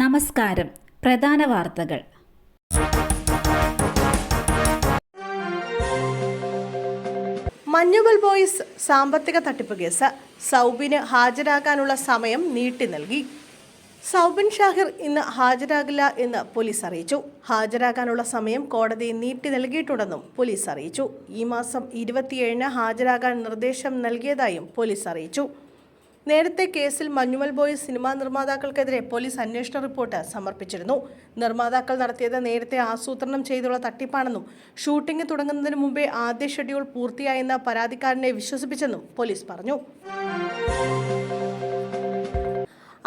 നമസ്കാരം. പ്രധാന വാർത്തകൾ. മഞ്ഞുകൾ ബോയ്സ് സാമ്പത്തിക തട്ടിപ്പ് കേസ്. സൗബിന് ഹാജരാകാനുള്ള സമയം നീട്ടി നൽകി. സൗബിൻ ഷാഹിർ ഇന്ന് ഹാജരാകില്ല എന്ന് പോലീസ് അറിയിച്ചു. ഹാജരാകാനുള്ള സമയം കോടതി നീട്ടി നൽകിയിട്ടുണ്ടെന്നും പോലീസ് അറിയിച്ചു. ഈ മാസം ഇരുപത്തിയേഴിന് ഹാജരാകാൻ നിർദ്ദേശം നൽകിയതായും പോലീസ് അറിയിച്ചു. നേരത്തെ കേസിൽ മഞ്ഞുമൽ ബോയ് സിനിമാ നിർമ്മാതാക്കൾക്കെതിരെ പോലീസ് അന്വേഷണ റിപ്പോർട്ട് സമർപ്പിച്ചിരുന്നു. നിർമ്മാതാക്കൾ നടത്തിയത് നേരത്തെ ആസൂത്രണം ചെയ്തുള്ള തട്ടിപ്പാണെന്നും ഷൂട്ടിംഗ് തുടങ്ങുന്നതിന് മുമ്പേ ആദ്യ ഷെഡ്യൂൾ പൂർത്തിയായെന്ന പരാതിക്കാരനെ വിശ്വസിപ്പിച്ചെന്നും പോലീസ് പറഞ്ഞു.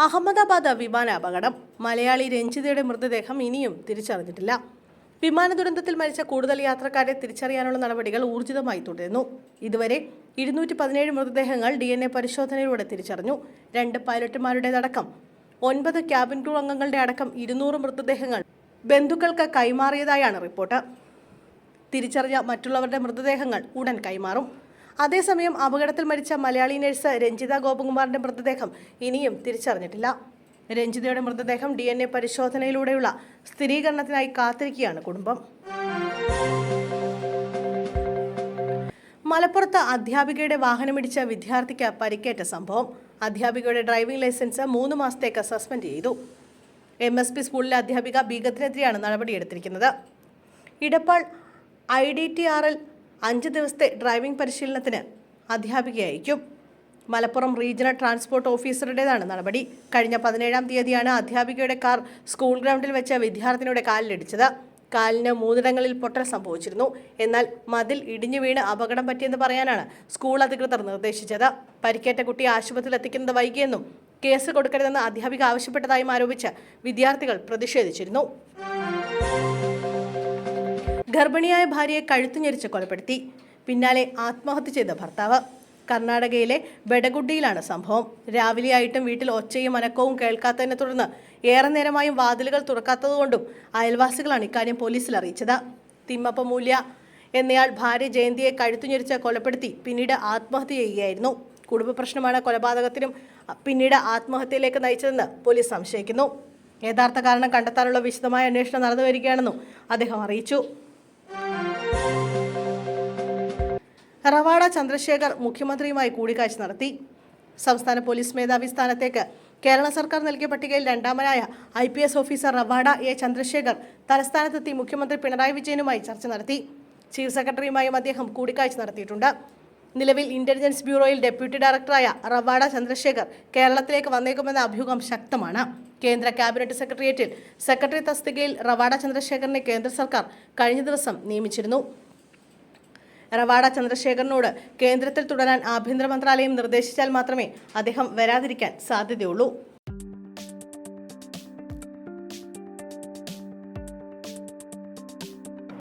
അഹമ്മദാബാദ് വിമാന അപകടം മലയാളി രഞ്ജിതയുടെ മൃതദേഹം ഇനിയും തിരിച്ചറിഞ്ഞിട്ടില്ല. വിമാന ദുരന്തത്തിൽ മരിച്ച കൂടുതൽ യാത്രക്കാരെ തിരിച്ചറിയാനുള്ള നടപടികൾ ഊർജിതമായി തുടരുന്നു. ഇതുവരെ ഇരുന്നൂറ്റി പതിനേഴ് മൃതദേഹങ്ങൾ ഡി എൻ എ പരിശോധനയിലൂടെ തിരിച്ചറിഞ്ഞു. രണ്ട് പൈലറ്റുമാരുടേതടക്കം. ഒൻപത് ക്യാബിൻ ക്രൂ അംഗങ്ങളുടെ അടക്കം ഇരുന്നൂറ് മൃതദേഹങ്ങൾ ബന്ധുക്കൾക്ക് കൈമാറിയതായാണ് റിപ്പോർട്ട്. തിരിച്ചറിഞ്ഞ മറ്റുള്ളവരുടെ മൃതദേഹങ്ങൾ ഉടൻ കൈമാറും. അതേസമയം അപകടത്തിൽ മരിച്ച മലയാളി നഴ്സ് രഞ്ജിത ഗോപകുമാറിന്റെ മൃതദേഹം ഇനിയും തിരിച്ചറിഞ്ഞിട്ടില്ല. രഞ്ജിതയുടെ മൃതദേഹം ഡി എൻ എ പരിശോധനയിലൂടെയുള്ള സ്ഥിരീകരണത്തിനായി കാത്തിരിക്കുകയാണ് കുടുംബം. മലപ്പുറത്ത് അധ്യാപികയുടെ വാഹനമിടിച്ച വിദ്യാർത്ഥിക്ക് പരിക്കേറ്റ സംഭവം. അധ്യാപികയുടെ ഡ്രൈവിംഗ് ലൈസൻസ് മൂന്ന് മാസത്തേക്ക് സസ്പെൻഡ് ചെയ്തു. എം എസ് പി സ്കൂളിലെ അധ്യാപിക ബീഗത്തിനെതിരെയാണ് നടപടിയെടുത്തിരിക്കുന്നത്. ഇടപ്പാൾ ഐ ഡി ടി ആറിൽ അഞ്ച് ദിവസത്തെ ഡ്രൈവിംഗ് പരിശീലനത്തിന് അധ്യാപികയെ അയക്കും. മലപ്പുറം റീജിയണൽ ട്രാൻസ്പോർട്ട് ഓഫീസറുടേതാണ് നടപടി. കഴിഞ്ഞ പതിനേഴാം തീയതിയാണ് അധ്യാപികയുടെ കാർ സ്കൂൾ ഗ്രൗണ്ടിൽ വെച്ച വിദ്യാർത്ഥിനിയുടെ കാലിലിടിച്ചത് കാലിന് മൂന്നിടങ്ങളിൽ പൊട്ടൽ സംഭവിച്ചിരുന്നു. എന്നാൽ മതിൽ ഇടിഞ്ഞു വീണ് അപകടം പറ്റിയെന്ന് പറയാനാണ് സ്കൂൾ അധികൃതർ നിർദ്ദേശിച്ചത്. പരിക്കേറ്റ കുട്ടിയെ ആശുപത്രിയിൽ എത്തിക്കുന്നത് വൈകിയെന്നും കേസ് കൊടുക്കരുതെന്ന് അധ്യാപിക ആവശ്യപ്പെട്ടതായും ആരോപിച്ച് വിദ്യാർത്ഥികൾ പ്രതിഷേധിച്ചിരുന്നു. ഗർഭിണിയായ ഭാര്യയെ കഴുത്തു ഞെരിച്ച് കൊലപ്പെടുത്തി. പിന്നാലെ ആത്മഹത്യ ചെയ്ത ഭർത്താവ്. കർണാടകയിലെ ബെടഗുഡിയിലാണ് സംഭവം. രാവിലെയായിട്ടും വീട്ടിൽ ഒച്ചയും അനക്കവും കേൾക്കാത്തതിനെ തുടർന്ന് ഏറെ നേരമായും വാതിലുകൾ തുറക്കാത്തതുകൊണ്ടും അയൽവാസികളാണ് ഇക്കാര്യം പോലീസിൽ അറിയിച്ചത്. തിമ്മപ്പ മൂല്യ എന്നയാൾ ഭാര്യ ജയന്തിയെ കഴുത്തു ഞെരിച്ച് കൊലപ്പെടുത്തി പിന്നീട് ആത്മഹത്യ ചെയ്യുകയായിരുന്നു കുടുംബ പ്രശ്നമാണ് കൊലപാതകത്തിനും പിന്നീട് ആത്മഹത്യയിലേക്ക് നയിച്ചതെന്ന് പോലീസ് സംശയിക്കുന്നു. യഥാർത്ഥ കാരണം കണ്ടെത്താനുള്ള വിശദമായ അന്വേഷണം നടന്നു വരികയാണെന്നും അദ്ദേഹം അറിയിച്ചു. റവാഡ ചന്ദ്രശേഖർ മുഖ്യമന്ത്രിയുമായി കൂടിക്കാഴ്ച നടത്തി. സംസ്ഥാന പോലീസ് മേധാവി സ്ഥാനത്തേക്ക് കേരള സർക്കാർ നൽകിയ പട്ടികയിൽ രണ്ടാമനായ I P S officer Ravada A Chandrasekhar തലസ്ഥാനത്തെത്തി മുഖ്യമന്ത്രി പിണറായി വിജയനുമായി ചർച്ച നടത്തി. ചീഫ് സെക്രട്ടറിയുമായും അദ്ദേഹം കൂടിക്കാഴ്ച നടത്തിയിട്ടുണ്ട്. നിലവിൽ ഇന്റലിജൻസ് ബ്യൂറോയിൽ ഡെപ്യൂട്ടി ഡയറക്ടറായ റവാഡ ചന്ദ്രശേഖർ കേരളത്തിലേക്ക് വന്നേക്കുമെന്ന അഭ്യൂഹം ശക്തമാണ്. കേന്ദ്ര ക്യാബിനറ്റ് സെക്രട്ടേറിയറ്റിൽ സെക്രട്ടറി തസ്തികയിൽ റവാഡ ചന്ദ്രശേഖറിനെ കേന്ദ്ര സർക്കാർ കഴിഞ്ഞ ദിവസം നിയമിച്ചിരുന്നു. റവാഡ ചന്ദ്രശേഖരനോട് കേന്ദ്രത്തിൽ തുടരാൻ ആഭ്യന്തര മന്ത്രാലയം നിർദ്ദേശിച്ചാൽ മാത്രമേ അദ്ദേഹം വരാതിരിക്കാൻ സാധ്യതയുള്ളൂ.